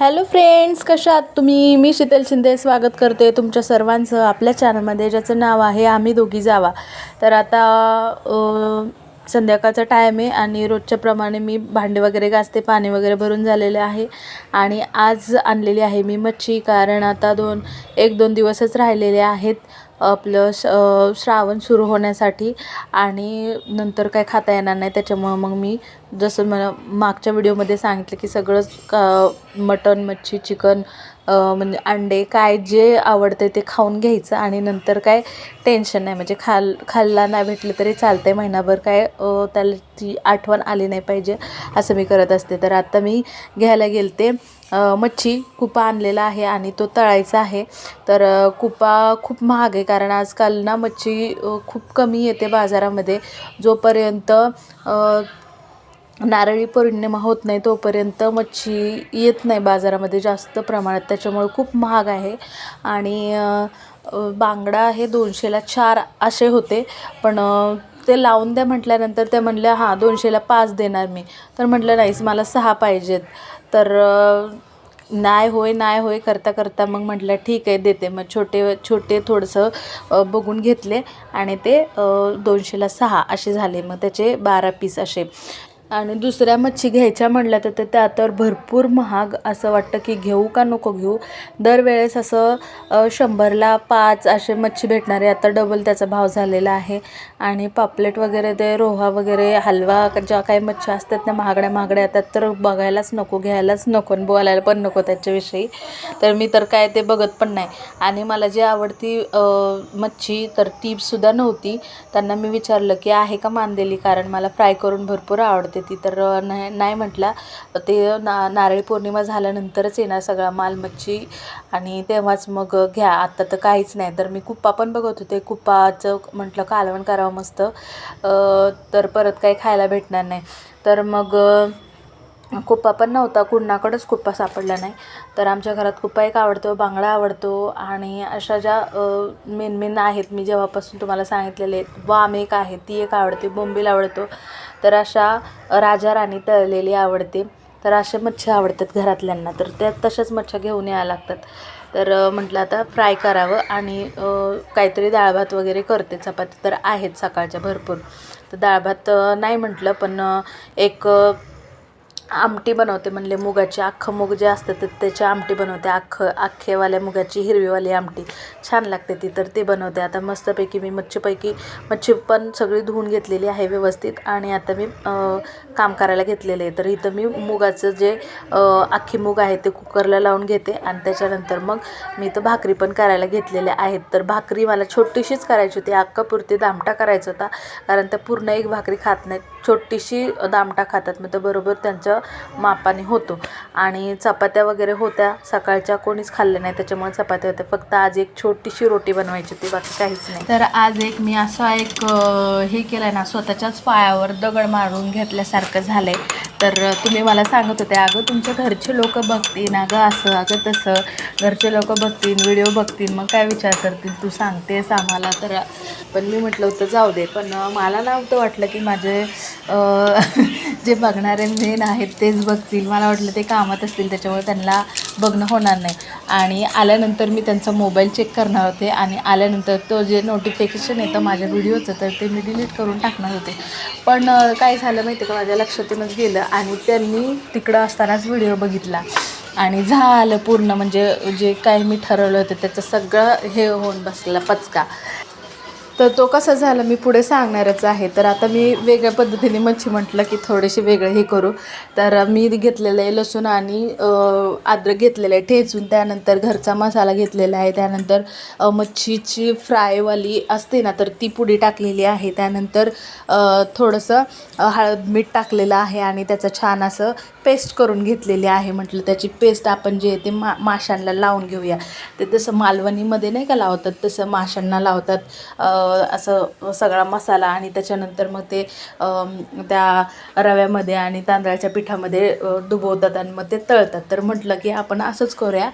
Hello friends कशा आहात तुम्ही? मी शीतल शिंदे स्वागत करते तुमच्या सर्वांचं आपल्या चॅनलमध्ये ज्याचं नाव आहे आम्ही दोघी जावा. तर आता संध्याकाळचा टाईम आहे आणि रोजच्याप्रमाणे मी भांडे वगैरे घासते पाणी वगैरे भरून झालेले आहे. आणि आज आणलेली आहे मी मच्छी कारण आता दोन एक दोन दिवसच राहिलेले आहेत. आपलं श श्रावण सुरू होण्यासाठी आणि नंतर काय खाता येणार नाही त्याच्यामुळं मग मी जसं मला मागच्या व्हिडिओमध्ये सांगितलं की सगळंच का मटण मच्छी चिकन म्हणजे अंडे काय जे आवडते ते खाऊन घ्यायचं आणि नंतर काय टेन्शन नाही. म्हणजे खाल खाल्ला नाही भेटलं तरी चालतंय. महिनाभर काय त्याला ती आठवण आली नाही पाहिजे असं मी करत असते. तर आता मी घ्यायला गेलते. मच्छी कुपा आणलेला आहे आणि तो तळायचा आहे. तर कुपा खूप महाग आहे कारण आजकाल ना मच्छी खूप कमी येते बाजारामध्ये. जोपर्यंत नारळी पौर्णिमा होत नाही तोपर्यंत मच्छी येत नाही बाजारामध्ये जास्त प्रमाणात. त्याच्यामुळे खूप महाग आहे. आणि बांगडा हे दोनशेला चार असे होते. पण ते लावून द्या म्हटल्यानंतर त्या म्हणल्या हां दोनशेला पाच देणार मी. तर म्हटलं नाहीच मला सहा पाहिजेत. तर नाही होय नाही होय करता करता मग म्हटलं ठीक आहे देते. मग छोटे छोटे थोडंसं बघून घेतले आणि ते दोनशेला सहा असे झाले. मग त्याचे बारा पीस असे. आणि दुसऱ्या मच्छी घ्यायच्या म्हणल्या तर त्या तर भरपूर महाग असं वाटतं की घेऊ का नको घेऊ. दरवेळेस असं शंभरला पाच असे मच्छी भेटणारे. आता डबल त्याचा भाव झालेला आहे. आणि पापलेट वगैरे ते रोहा वगैरे हलवा ज्या काही मच्छी असतात त्या महागड्या महागड्या येतात तर बघायलाच नको घ्यायलाच नको आणि बोलायला पण नको त्याच्याविषयी. तर मी तर काय ते बघत पण नाही. आणि मला जी आवडती मच्छी तर टीपसुद्धा नव्हती. त्यांना मी विचारलं की आहे का मांदेली? कारण मला फ्राय करून भरपूर आवडते ती तर नाही नाही म्हटला. ते ना नारळी पौर्णिमा झाल्यानंतरच येणार सगळा माल मच्छी आणि तेव्हाच मग घ्या. आत्ता तर काहीच नाही. तर मी कुप्पा पण बघत होते. कुप्पाचं म्हटलं कालवण करावं मस्त. तर परत काही खायला भेटणार नाही. तर मग कुप्पा पण नव्हता. कुणाकडंच कुप्पा सापडला नाही. तर आमच्या घरात कुप्पा एक आवडतो बांगडा आवडतो आणि अशा ज्या मेन मेन आहेत मी जेव्हापासून तुम्हाला सांगितलेले वाम एक आहे ती एक आवडते बोंबील आवडतो. तर अशा राजा राणी तळलेली आवडते. तर अशा मच्छी आवडतात घरातल्यांना. तर त्या तशाच मच्छ्या घेऊन यायला लागतात. तर म्हटलं आता फ्राय करावं आणि काहीतरी डाळ भात वगैरे करते. चपाती तर आहेत सकाळच्या भरपूर. तर डाळ भात नाही म्हटलं पण एक आमटी बनवते म्हणले मुगाची. अख्खं मूग जे असतं तर त्याची आमटी बनवते. अख्खं अख्खेवाल्या मुगाची हिरवीवाली आमटी. छान लागते ती तर ते बनवते. आता मस्तपैकी मी मच्छीपैकी मच्छी पण सगळी धुवून घेतलेली आहे व्यवस्थित आणि आता मी काम करायला घेतलेले आहे. तर इथं मी मुगाचं जे अख्खी मूग आहे ते कुकरला लावून घेते आणि त्याच्यानंतर मग मी इथं भाकरी पण करायला घेतलेल्या आहेत. तर भाकरी मला छोटीशीच करायची होती. अक्कापुरती दामटा करायचा होता. कारण त्या पूर्ण एक भाकरी खात नाहीत. छोटीशी दामटा खातात. मग तर बरोबर त्यांचं मापाने होतो. आणि चपात्या वगैरे होत्या. सकाळच्या कोणीच खाल्ले नाही. त्याच्यामुळे चपात्या होत्या. फक्त आज एक छोटीशी रोटी बनवायची होती. बाकी काहीच नाही. तर आज एक मी असा एक हे केलं ना स्वतःच्याच पायावर दगड मारून घेतल्यासारखं झालं आहे तर तुम्ही मला सांगत होते अगं तुमच्या घरचे लोक बघतील अगं असं अगं तसं. घरचे लोक बघतील व्हिडिओ बघतील मग काय विचार करतील? तू सांगतेस आम्हाला. तर पण मी म्हटलं होतं जाऊ दे. पण मला नव्हतं वाटलं की माझे जे बघणारे मेन आहेत तेच बघतील. मला वाटलं ते कामात असतील त्याच्यामुळे त्यांना बघणं होणार नाही. आणि आल्यानंतर मी त्यांचा मोबाईल चेक करणार होते आणि आल्यानंतर तो जे नोटिफिकेशन येतं माझ्या व्हिडिओचं तर ते मी डिलीट करून टाकणार होते. पण काय झालं माहिती का? माझ्या लक्षातूनच गेलं. आणि त्यांनी तिकडं असतानाच व्हिडिओ बघितला. आणि झालं पूर्ण म्हणजे जे काही मी ठरवलं होतं त्याचं सगळं हे होऊन बसलेला पचका. तर तो कसा झाला मी पुढे सांगणारच आहे. तर आता मी वेगळ्या पद्धतीने मच्छी म्हटलं की थोडेसे वेगळे हे करू. तर मी घेतलेलं आहे लसूण आणि अ, अद्रक घेतलेलं आहे ठेचून. त्यानंतर घरचा मसाला घेतलेला आहे. त्यानंतर मच्छीची फ्रायवाली असते ना तर ती पुडी टाकलेली आहे. त्यानंतर थोडंसं हळद मीठ टाकलेलं आहे आणि त्याचं छान असं पेस्ट करून घेतलेली आहे म्हटलं त्याची पेस्ट आपण जे ते मा माशांना लावून घेऊया. ते तसं मालवणीमध्ये नाही का लावतात तसं माशांना लावतात. असं सगळा मसाला आणि त्याच्यानंतर मग ते त्या रव्यामध्ये आणि तांदळाच्या पिठामध्ये डुबवतात आणि मग ते तळतात. तर म्हटलं की आपण असंच करूया.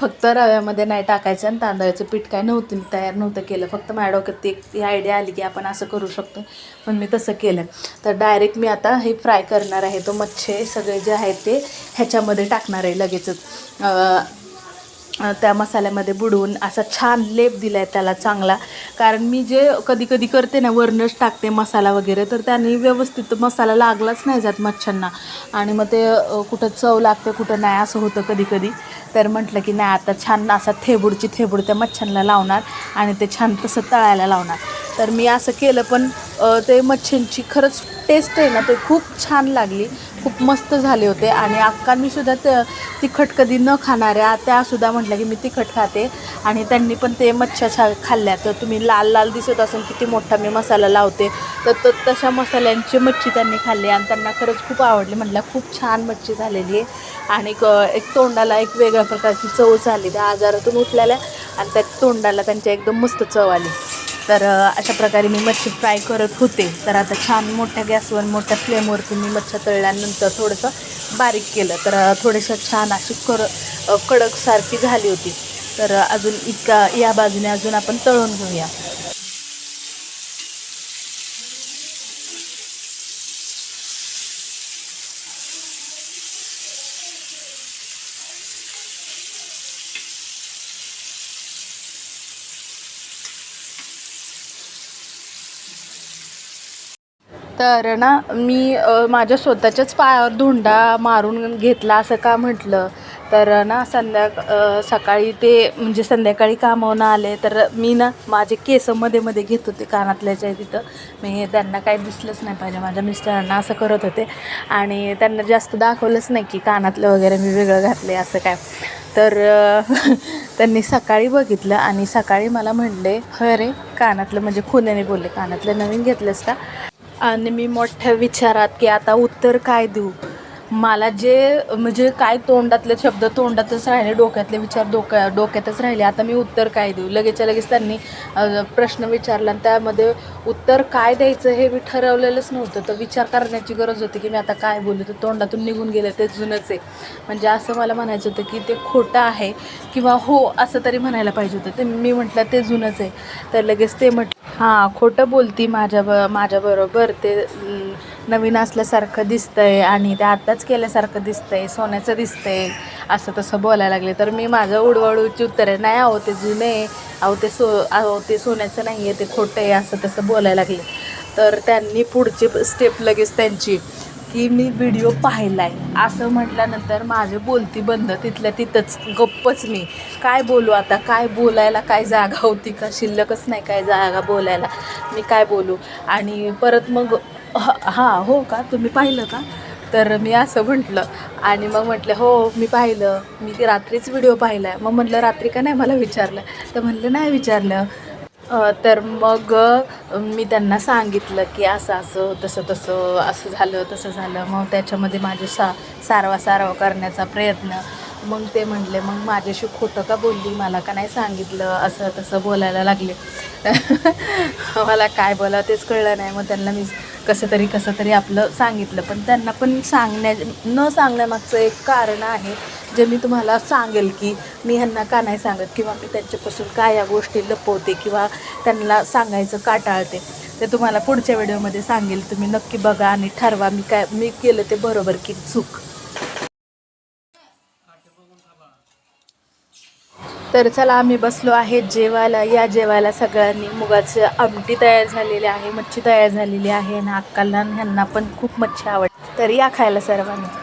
फक्त रव्यामध्ये नाही टाकायचं आणि तांदळाचं पीठ काय नव्हतं मी तयार नव्हतं केलं. फक्त माझ्या डोक्यात ती ही आयडिया आली की आपण असं करू शकतो. पण मी तसं केलं. तर डायरेक्ट मी आता हे फ्राय करणार आहे. तो मच्छे सगळे जे आहेत ते ह्याच्यामध्ये टाकणार आहे लगेचच. त्या मसाल्यामध्ये बुडवून असा छान लेप दिला आहे त्याला चांगला. कारण मी जे कधी कधी करते ना वरणच टाकते मसाला वगैरे तर त्याने व्यवस्थित मसाला लागलाच नाही जात मच्छ्यांना आणि मग ते कुठं चव लागते कुठं नाही असं होतं कधी कधी. तर म्हटलं की नाही आता छान असा थेबूडची थेबूड त्या मच्छ्यांना लावणार आणि ते छान तसं तळायला लावणार. तर मी असं केलं पण ते मच्छ्यांची खरंच टेस्ट आहे ना ते खूप छान लागली. खूप मस्त झाले होते. आणि अक्कांनी सुद्धा त तिखट कधी न खाणाऱ्या त्यासुद्धा म्हटल्या की मी तिखट खाते. आणि त्यांनी पण ते मच्छ्या छा खाल्ल्या. तर तुम्ही लाल लाल दिसत असेल किती मोठा मी मसाला लावते. तर त तशा मसाल्यांची मच्छी त्यांनी खाल्ली. आणि त्यांना खरंच खूप आवडली. म्हटलं खूप छान मच्छी झालेली आहे. आणि क- एक तोंडाला एक वेगळ्या प्रकारची चव झाली. त्या आजारातून उठलेल्या आणि त्या तोंडाला त्यांच्या एकदम मस्त चव आली. तर अशा प्रकारे मी मच्छी फ्राय करत होते. तर आता छान मोठ्या गॅसवर मोठ्या फ्लेमवरती मी मच्छी तळल्यानंतर थोडंसं बारीक केलं. तर थोडंसं छान अशी कर कडकसारखी झाली होती. तर अजून इतका या बाजूने अजून आपण तळून घेऊया. तर ना मी माझ्या स्वतःच्याच पायावर धोंडा मारून घेतला असं का म्हटलं? तर ना संध्या सकाळी ते म्हणजे संध्याकाळी कामावून आले. तर मी ना माझे केस मध्ये मध्ये घेत होते कानातल्याच्या तिथं. मी त्यांना काही दिसलंच नाही पाहिजे. माझ्या मिस्टरांना असं करत होते. आणि त्यांना जास्त दाखवलंच नाही की कानातलं वगैरे मी वेगळं घातले असं काय. तर त्यांनी सकाळी बघितलं आणि सकाळी मला म्हणले अरे रे कानातलं म्हणजे खुन्याने बोलले कानातलं नवीन घेतलंस का? आणि मी मोठ्या विचारात की आता उत्तर काय देऊ? मला जे म्हणजे काय तोंडातले शब्द तोंडातच राहिले डोक्यातले विचार डोक्या डोक्यातच राहिले आता मी उत्तर काय देऊ? लगेचच्या लगेच त्यांनी प्रश्न विचारला आणि त्यामध्ये उत्तर काय द्यायचं हे मी ठरवलेलंच नव्हतं. तर विचार करण्याची गरज होती की मी आता काय बोलू? तर तोंडातून निघून गेलं ते जुनंच आहे. म्हणजे असं मला म्हणायचं होतं की ते खोटं आहे किंवा हो असं तरी म्हणायला पाहिजे होतं. ते मी म्हटलं ते जुनंच आहे. तर लगेच ते म्हट हां खोटं बोलती माझ्या ब माझ्याबरोबर ते नवीन असल्यासारखं दिसतंय आणि ते आत्ताच केल्यासारखं दिसतंय सोन्याचं दिसतंय असं तसं बोलायला लागले. तर मी माझं उडवाडूची उत्तरे नाही अहो ते जुने अहो ते सो अहो ते सोन्याचं नाही आहे ते खोटं आहे असं तसं बोलायला लागले. तर त्यांनी पुढची स्टेप लगेच त्यांची. की मी व्हिडिओ पाहिला आहे असं म्हटल्यानंतर माझे बोलती बंद. तिथल्या तिथंच गप्पच मी. काय बोलू आता? काय बोलायला काय जागा होती का? शिल्लकच नाही काय जागा बोलायला. मी काय बोलू? आणि परत मग ह- हां हो का? तुम्ही पाहिलं का? तर मी असं म्हटलं. आणि मग म्हटलं हो मी पाहिलं. मी ती रात्रीच व्हिडिओ पाहिला आहे मग म्हटलं रात्री का नाही? मला विचारलं. तर म्हणलं नाही विचारलं. तर मग मी त्यांना सांगितलं की असं असं तसं तसं असं झालं तसं झालं. मग त्याच्यामध्ये माझे सा सारवा सारवा करण्याचा प्रयत्न. मग ते म्हणले मग माझ्याशी खोटं का बोलली? मला का नाही सांगितलं? असं तसं बोलायला लागले. मला काय बोला तेच कळलं नाही. मग त्यांना मी कसं तरी कसं तरी आपलं सांगितलं. पण त्यांना पण सांगण्या न सांगण्यामागचं एक कारण आहे. जे मी तुम्हाला सांगेल की मी ह्यांना का नाही सांगत? किंवा मी त्यांच्यापासून काय या गोष्टी लपवते? किंवा त्यांना सांगायचं का टाळते? ते तुम्हाला पुढच्या व्हिडिओमध्ये सांगेल. तुम्ही नक्की बघा आणि ठरवा. मी काय मी केलं ते बरोबर की चूक. तर चला आम्ही बसलो आहे जेवायला. या जेवायला सगळ्यांनी मुगाचं आमटी तयार झालेली आहे मच्छी तयार झालेली आहे आणि अक्काला ह्यांना पण खूप मच्छी आवडते. तर या खायला सर्वांनी.